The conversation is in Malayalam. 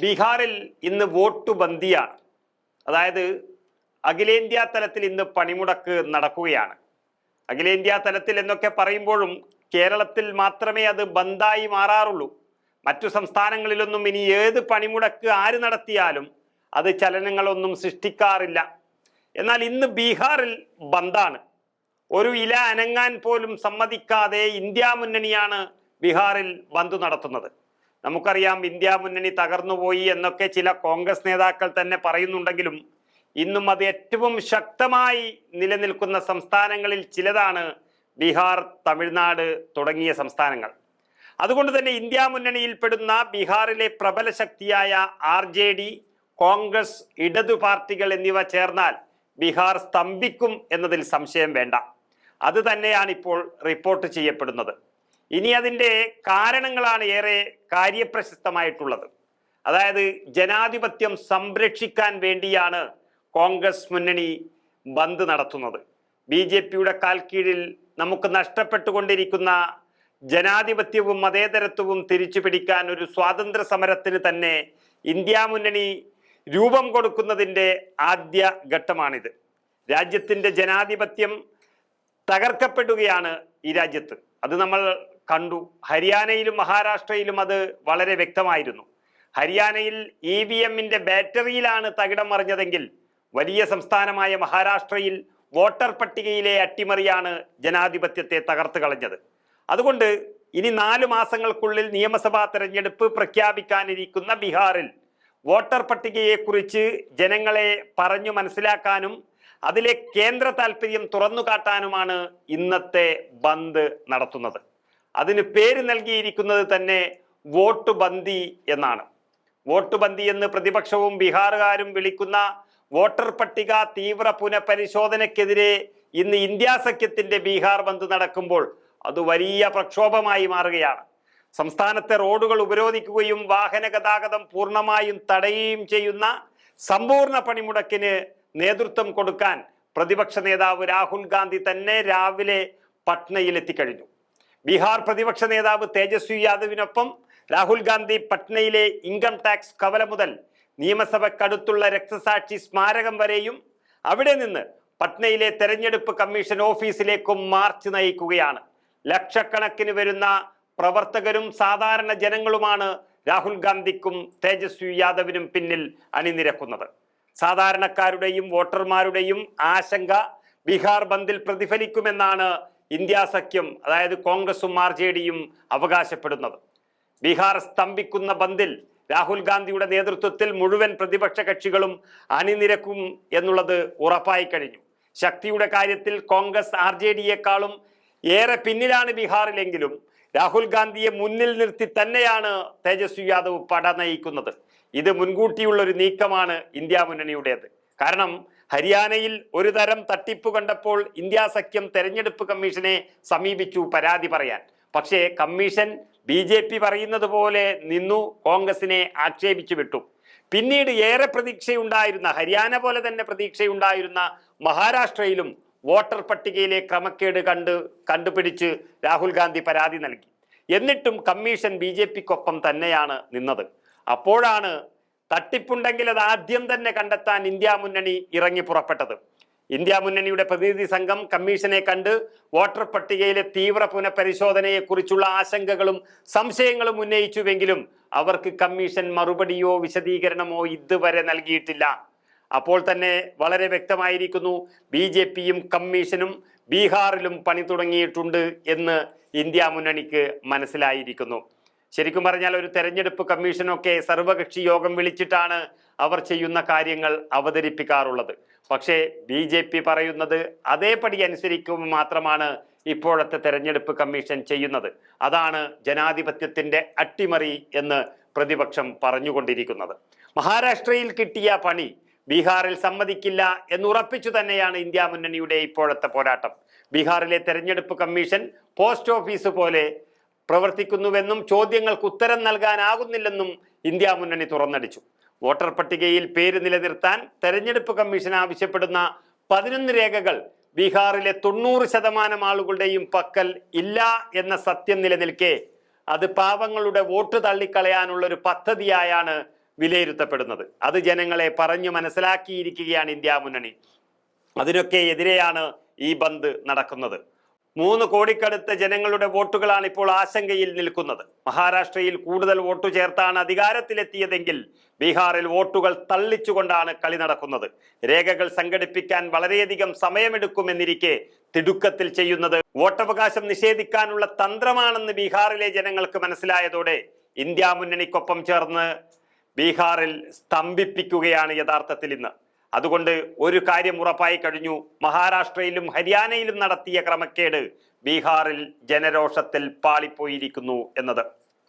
ബീഹാറിൽ ഇന്ന് വോട്ട് ബന്ദിയാണ്. അതായത് അഖിലേന്ത്യാ തലത്തിൽ ഇന്ന് പണിമുടക്ക് നടക്കുകയാണ്. അഖിലേന്ത്യാ തലത്തിൽ എന്നൊക്കെ പറയുമ്പോഴും കേരളത്തിൽ മാത്രമേ അത് ബന്ദായി മാറാറുള്ളൂ. മറ്റു സംസ്ഥാനങ്ങളിലൊന്നും ഇനി ഏത് പണിമുടക്ക് ആര് നടത്തിയാലും അത് ചലനങ്ങളൊന്നും സൃഷ്ടിക്കാറില്ല. എന്നാൽ ഇന്ന് ബീഹാറിൽ ബന്ദാണ്. ഒരു ഇല അനങ്ങാൻ പോലും സമ്മതിക്കാതെ ഇന്ത്യ മുന്നണിയാണ് ബീഹാറിൽ ബന്ദ് നടത്തുന്നത്. നമുക്കറിയാം ഇന്ത്യ മുന്നണി തകർന്നുപോയി എന്നൊക്കെ ചില കോൺഗ്രസ് നേതാക്കൾ തന്നെ പറയുന്നുണ്ടെങ്കിലും ഇന്നും അത് ഏറ്റവും ശക്തമായി നിലനിൽക്കുന്ന സംസ്ഥാനങ്ങളിൽ ചിലതാണ് ബീഹാർ തമിഴ്നാട് തുടങ്ങിയ സംസ്ഥാനങ്ങൾ. അതുകൊണ്ട് തന്നെ ഇന്ത്യ മുന്നണിയിൽപ്പെടുന്ന ബീഹാറിലെ പ്രബല ശക്തിയായ ആർ ജെ ഡി കോൺഗ്രസ് ഇടതു പാർട്ടികൾ എന്നിവ ചേർന്നാൽ ബീഹാർ സ്തംഭിക്കും എന്നതിൽ സംശയം വേണ്ട. അത് തന്നെയാണ് ഇപ്പോൾ റിപ്പോർട്ട് ചെയ്യപ്പെടുന്നത്. ഇനി അതിന്റെ കാരണങ്ങളാണ് ഏറെ കാര്യപ്രശസ്തമായിട്ടുള്ളത്. അതായത് ജനാധിപത്യം സംരക്ഷിക്കാൻ വേണ്ടിയാണ് കോൺഗ്രസ് മുന്നണി ബന്ദ് നടത്തുന്നത്. ബി ജെ പിയുടെ കാൽക്കീഴിൽ നമുക്ക് നഷ്ടപ്പെട്ടുകൊണ്ടിരിക്കുന്ന ജനാധിപത്യവും മതേതരത്വവും തിരിച്ചു പിടിക്കാൻ ഒരു സ്വാതന്ത്ര്യ സമരത്തിന് തന്നെ ഇന്ത്യ മുന്നണി രൂപം കൊടുക്കുന്നതിന്റെ ആദ്യ ഘട്ടമാണിത്. രാജ്യത്തിന്റെ ജനാധിപത്യം തകർക്കപ്പെടുകയാണ് ഈ രാജ്യത്ത്. അത് നമ്മൾ കണ്ടു. ഹരിയാനയിലും മഹാരാഷ്ട്രയിലും അത് വളരെ വ്യക്തമായിരുന്നു. ഹരിയാനയിൽ ഇ വി എമ്മിന്റെ ബാറ്ററിയിലാണ് തകിടം മറിഞ്ഞതെങ്കിൽ വലിയ സംസ്ഥാനമായ മഹാരാഷ്ട്രയിൽ വോട്ടർ പട്ടികയിലെ അട്ടിമറിയാണ് ജനാധിപത്യത്തെ തകർത്ത് കളഞ്ഞത്. അതുകൊണ്ട് ഇനി നാല് മാസങ്ങൾക്കുള്ളിൽ നിയമസഭാ തെരഞ്ഞെടുപ്പ് പ്രഖ്യാപിക്കാനിരിക്കുന്ന ബീഹാറിൽ വോട്ടർ പട്ടികയെക്കുറിച്ച് ജനങ്ങളെ പറഞ്ഞു മനസ്സിലാക്കാനും അതിലെ കേന്ദ്ര താല്പര്യം തുറന്നു കാട്ടാനുമാണ് ഇന്നത്തെ ബന്ദ് നടത്തുന്നത്. അതിന് പേര് നൽകിയിരിക്കുന്നത് തന്നെ വോട്ട് ബന്ദി എന്നാണ്. വോട്ട് ബന്ദി എന്ന് പ്രതിപക്ഷവും ബീഹാറുകാരും വിളിക്കുന്ന വോട്ടർ പട്ടിക തീവ്ര പുനഃപരിശോധനയ്ക്കെതിരെ ഇന്ന് ഇന്ത്യ സഖ്യത്തിന്റെ ബീഹാർ ബന്ദ് നടക്കുമ്പോൾ അത് വലിയ പ്രക്ഷോഭമായി മാറുകയാണ്. സംസ്ഥാനത്തെ റോഡുകൾ ഉപരോധിക്കുകയും വാഹന ഗതാഗതം പൂർണമായും തടയുകയും ചെയ്യുന്ന സമ്പൂർണ പണിമുടക്കിന് നേതൃത്വം കൊടുക്കാൻ പ്രതിപക്ഷ നേതാവ് രാഹുൽ ഗാന്ധി തന്നെ രാവിലെ പട്നയിൽ എത്തിക്കഴിഞ്ഞു ബീഹാർ പ്രതിപക്ഷ നേതാവ് തേജസ്വി യാദവിനൊപ്പം രാഹുൽ ഗാന്ധി പട്നയിലെ ഇൻകം ടാക്സ് കവല മുതൽ നിയമസഭക്കടുത്തുള്ള രക്തസാക്ഷി സ്മാരകം വരെയും അവിടെ നിന്ന് പട്നയിലെ തെരഞ്ഞെടുപ്പ് കമ്മീഷൻ ഓഫീസിലേക്കും മാർച്ച് നയിക്കുകയാണ്. ലക്ഷക്കണക്കിന് വരുന്ന പ്രവർത്തകരും സാധാരണ ജനങ്ങളുമാണ് രാഹുൽ ഗാന്ധിക്കും തേജസ്വി യാദവിനും പിന്നിൽ അണിനിരക്കുന്നത്. സാധാരണക്കാരുടെയും വോട്ടർമാരുടെയും ആശങ്ക ബീഹാർ ബന്ദിൽ പ്രതിഫലിക്കുമെന്നാണ് ഇന്ത്യ സഖ്യം അതായത് കോൺഗ്രസും ആർ ജെ ഡിയും അവകാശപ്പെടുന്നത്. ബീഹാർ സ്തംഭിക്കുന്ന ബന്ദിൽ രാഹുൽ ഗാന്ധിയുടെ നേതൃത്വത്തിൽ മുഴുവൻ പ്രതിപക്ഷ കക്ഷികളും അണിനിരക്കും എന്നുള്ളത് ഉറപ്പായി കഴിഞ്ഞു ശക്തിയുടെ കാര്യത്തിൽ കോൺഗ്രസ് ആർ ജെ ഡിയെക്കാളും ഏറെ പിന്നിലാണ് ബീഹാറിലെങ്കിലും രാഹുൽ ഗാന്ധിയെ മുന്നിൽ നിർത്തി തന്നെയാണ് തേജസ്വി യാദവ് പട നയിക്കുന്നത് ഇത് മുൻകൂട്ടിയുള്ള ഒരു നീക്കമാണ് ഇന്ത്യ മുന്നണിയുടേത്. കാരണം ഹരിയാനയിൽ ഒരു തരം തട്ടിപ്പ് കണ്ടപ്പോൾ ഇന്ത്യാ സഖ്യം തെരഞ്ഞെടുപ്പ് കമ്മീഷനെ സമീപിച്ചു പരാതി പറയാൻ. പക്ഷേ കമ്മീഷൻ ബി ജെ പി പറയുന്നത് പോലെ നിന്നു കോൺഗ്രസിനെ ആക്ഷേപിച്ചു വിട്ടു. പിന്നീട് ഏറെ പ്രതീക്ഷയുണ്ടായിരുന്ന ഹരിയാന പോലെ തന്നെ പ്രതീക്ഷയുണ്ടായിരുന്ന മഹാരാഷ്ട്രയിലും വോട്ടർ പട്ടികയിലെ ക്രമക്കേട് കണ്ട് കണ്ടുപിടിച്ച് രാഹുൽ ഗാന്ധി പരാതി നൽകി. എന്നിട്ടും കമ്മീഷൻ ബി ജെ പിക്കൊപ്പം തന്നെയാണ് നിന്നത്. അപ്പോഴാണ് തട്ടിപ്പുണ്ടെങ്കിൽ അത് ആദ്യം തന്നെ കണ്ടെത്താൻ ഇന്ത്യ മുന്നണി ഇറങ്ങി പുറപ്പെട്ടത്. ഇന്ത്യ മുന്നണിയുടെ പ്രതിനിധി സംഘം കമ്മീഷനെ കണ്ട് വോട്ടർ പട്ടികയിലെ തീവ്ര പുനഃപരിശോധനയെക്കുറിച്ചുള്ള ആശങ്കകളും സംശയങ്ങളും ഉന്നയിച്ചുവെങ്കിലും അവർക്ക് കമ്മീഷൻ മറുപടിയോ വിശദീകരണമോ ഇതുവരെ നൽകിയിട്ടില്ല. അപ്പോൾ തന്നെ വളരെ വ്യക്തമായിരിക്കുന്നു ബി ജെ പിയും കമ്മീഷനും ബീഹാറിലും പണി തുടങ്ങിയിട്ടുണ്ട് എന്ന് ഇന്ത്യ മുന്നണിക്ക് മനസ്സിലായിരിക്കുന്നു. ശരിക്കും പറഞ്ഞാൽ ഒരു തെരഞ്ഞെടുപ്പ് കമ്മീഷനൊക്കെ സർവകക്ഷി യോഗം വിളിച്ചിട്ടാണ് അവർ ചെയ്യുന്ന കാര്യങ്ങൾ അവതരിപ്പിക്കാറുള്ളത്. പക്ഷേ ബി ജെ പി പറയുന്നത് അതേപടി അനുസരിക്കും മാത്രമാണ് ഇപ്പോഴത്തെ തെരഞ്ഞെടുപ്പ് കമ്മീഷൻ ചെയ്യുന്നത്. അതാണ് ജനാധിപത്യത്തിന്റെ അട്ടിമറി എന്ന് പ്രതിപക്ഷം പറഞ്ഞുകൊണ്ടിരിക്കുന്നത്. മഹാരാഷ്ട്രയിൽ കിട്ടിയ പണി ബീഹാറിൽ സമ്മതിക്കില്ല എന്നുറപ്പിച്ചു തന്നെയാണ് ഇന്ത്യ മുന്നണിയുടെ ഇപ്പോഴത്തെ പോരാട്ടം. ബീഹാറിലെ തെരഞ്ഞെടുപ്പ് കമ്മീഷൻ പോസ്റ്റ് ഓഫീസ് പോലെ പ്രവർത്തിക്കുന്നുവെന്നും ചോദ്യങ്ങൾക്ക് ഉത്തരം നൽകാനാകുന്നില്ലെന്നും ഇന്ത്യ മുന്നണി തുറന്നടിച്ചു. വോട്ടർ പട്ടികയിൽ പേര് നിലനിർത്താൻ തെരഞ്ഞെടുപ്പ് കമ്മീഷൻ ആവശ്യപ്പെടുന്ന പതിനൊന്ന് രേഖകൾ ബീഹാറിലെ തൊണ്ണൂറ് ശതമാനം ആളുകളുടെയും പക്കൽ ഇല്ല എന്ന സത്യം നിലനിൽക്കെ അത് പാവങ്ങളുടെ വോട്ട് തള്ളിക്കളയാനുള്ള ഒരു പദ്ധതിയായാണ് വിലയിരുത്തപ്പെടുന്നത്. അത് ജനങ്ങളെ പറഞ്ഞു മനസ്സിലാക്കിയിരിക്കുകയാണ് ഇന്ത്യ മുന്നണി. അതിനൊക്കെ എതിരെയാണ് ഈ ബന്ദ് നടക്കുന്നത്. മൂന്ന് കോടിക്കടുത്ത ജനങ്ങളുടെ വോട്ടുകളാണ് ഇപ്പോൾ ആശങ്കയിൽ നിൽക്കുന്നത്. മഹാരാഷ്ട്രയിൽ കൂടുതൽ വോട്ട് ചേർത്താണ് അധികാരത്തിലെത്തിയതെങ്കിൽ ബീഹാറിൽ വോട്ടുകൾ തള്ളിച്ചുകൊണ്ടാണ് കളി നടക്കുന്നത്. രേഖകൾ സംഘടിപ്പിക്കാൻ വളരെയധികം സമയമെടുക്കുമെന്നിരിക്കെ തിടുക്കത്തിൽ ചെയ്യുന്നത് വോട്ടവകാശം നിഷേധിക്കാനുള്ള തന്ത്രമാണെന്ന് ബീഹാറിലെ ജനങ്ങൾക്ക് മനസ്സിലായതോടെ ഇന്ത്യ മുന്നണിക്കൊപ്പം ചേർന്ന് ബീഹാറിൽ സ്തംഭിപ്പിക്കുകയാണ് യഥാർത്ഥത്തിൽ ഇന്ന്. അതുകൊണ്ട് ഒരു കാര്യം ഉറപ്പായി കഴിഞ്ഞു. മഹാരാഷ്ട്രയിലും ഹരിയാനയിലും നടത്തിയ ക്രമക്കേട് ബീഹാറിൽ ജനരോഷത്തിൽ പാളിപ്പോയിരിക്കുന്നു എന്നത്.